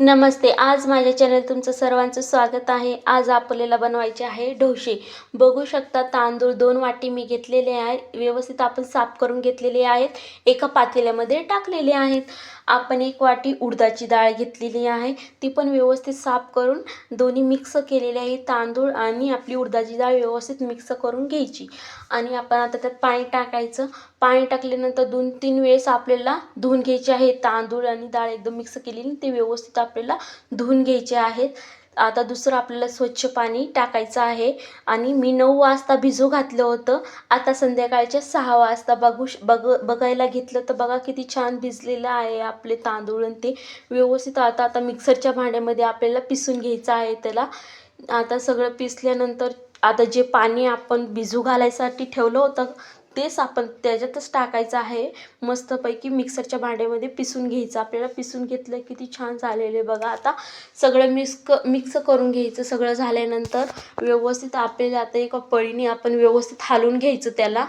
नमस्ते आज माझ्या चॅनल तुमचं सर्वांचं स्वागत आहे. आज आपल्याला बनवायचे आहे ढोसे बघू शकता तांदूळ दोन वाटी मी घेतलेले आहे. व्यवस्थित आपण साफ करून घेतलेले आहेत. एका पातेल्यामध्ये टाकलेले आहेत. आपण एक वाटी उडदाची डाळ घेतलेली आहे. ती पण व्यवस्थित साफ करून दोन्ही मिक्स केलेले आहे. तांदूळ आणि आपली उडदाची डाळ व्यवस्थित मिक्स करून घ्यायची. आणि आपण आता त्यात पाणी टाकायचं. पाणी टाकल्यानंतर दोन तीन वेळेस आपल्याला धुवून घ्यायचे आहे. तांदूळ आणि डाळ एकदम मिक्स केलेली ते व्यवस्थित आपल्याला धुवून घ्यायचे आहेत. आता दुसरं आपल्याला स्वच्छ पाणी टाकायचं आहे. आणि मी नऊ वाजता भिजू घातलं होतं. आता संध्याकाळच्या सहा वाजता बघू श बघ बघायला घेतलं तर बघा किती छान भिजलेलं आहे आपले तांदूळ आणि ते. व्यवस्थित आता आता मिक्सरच्या भांड्यामध्ये आपल्याला पिसून घ्यायचं आहे त्याला. आता सगळं पिसल्यानंतर आता जे पाणी आपण भिजू घालायसाठी ठेवलं होतं तेच आपण त्याच्यातच टाकायचं आहे. मस्तपैकी मिक्सरच्या भांड्यामध्ये पिसून घ्यायचं. आपल्याला पिसून घेतलं किती छान झालेले बघा. आता सगळं मिक्स क मिक्स करून घ्यायचं सगळं झाल्यानंतर व्यवस्थित आपल्याला आता एका पळीने आपण व्यवस्थित हालून घ्यायचं त्याला.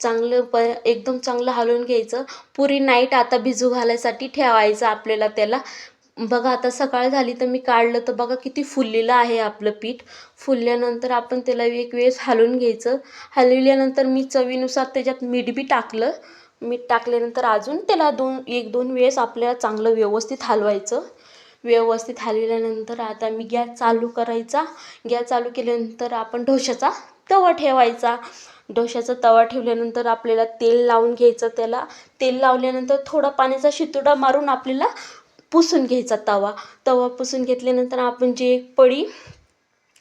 चांगलं प एकदम चांगलं हलवून घ्यायचं. पुरी नाईट आता भिजू घालायसाठी ठेवायचं आपल्याला त्याला. बघा आता सकाळ झाली तर मी काढलं तर बघा किती फुललेलं आहे आपलं पीठ. फुलल्यानंतर आपण त्याला एक वेळेस हलवून घ्यायचं. हलविल्यानंतर मी चवीनुसार त्याच्यात मीठ बी टाकलं. मीठ टाकल्यानंतर अजून त्याला दोन एक दोन वेळेस आपल्याला चांगलं व्यवस्थित हलवायचं. व्यवस्थित हलविल्यानंतर आता मी गॅस चालू करायचा. गॅस चालू केल्यानंतर आपण ढोशाचा तवा ठेवायचा. डोशाचा तवा ठेवल्यानंतर आपल्याला तेल लावून घ्यायचं त्याला. तेल लावल्यानंतर थोडा पाण्याचा शितोडा मारून आपल्याला पुसून घ्यायचा तवा. तवा पुसून घेतल्यानंतर आपण जे एक पडी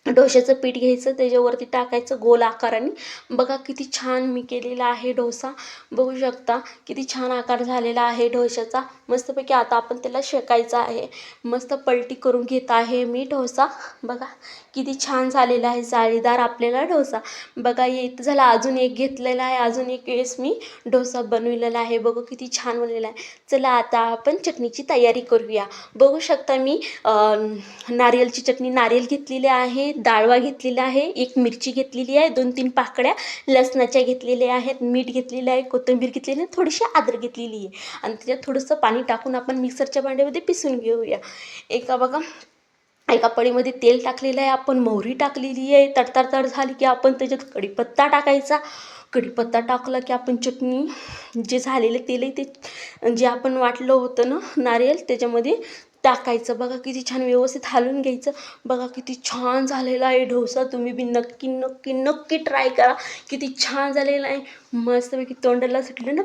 डोश्याचं पीठ घ्यायचं त्याच्यावरती टाकायचं गोल आकाराने. बघा किती छान मी केलेला आहे डोसा. बघू शकता किती छान आकार झालेला आहे डोशाचा मस्तपैकी आता आपण त्याला शेकायचा आहे. मस्त पलटी करून घेत आहे मी डोसा. बघा किती छान झालेला आहे जाळीदार आपल्याला डोसा. बघा येत झाला अजून एक घेतलेला आहे. अजून एक वेळेस मी डोसा बनवलेला आहे. बघू किती छान बनलेला आहे. चला आता आपण चटणीची तयारी करूया. बघू शकता मी नारियलची चटणी नारियल घेतलेली आहे. डाळवा घेतलेला आहे एक मिरची घेतलेली आहे दोन तीन पाकळ्या लसणाच्या घेतलेल्या आहेत मीठ घेतलेलं आहे कोथिंबीर घेतलेली आहे थोडीशी आदर घेतलेली आहे. आणि त्याच्यात थोडंसं पाणी टाकून आपण मिक्सरच्या भांड्यामध्ये पिसून घेऊया. एका बघा एका पळीमध्ये तेल टाकलेलं आहे आपण मोहरी टाकलेली आहे तडतडतड तड झाली की आपण त्याच्यात कढीपत्ता टाकायचा. कढीपत्ता टाकला की आपण चटणी जे झालेलं तेल आहे ते जे आपण वाटलं होतं ना नारियल त्याच्यामध्ये टाकायचं. बघा किती छान व्यवस्थित हालून घ्यायचं. बघा किती छान झालेला आहे डोसा. तुम्ही बी नक्की नक्की नक्की ट्राय करा. किती छान झालेला आहे. मस्तपैकी तोंडाला सुटलं ना.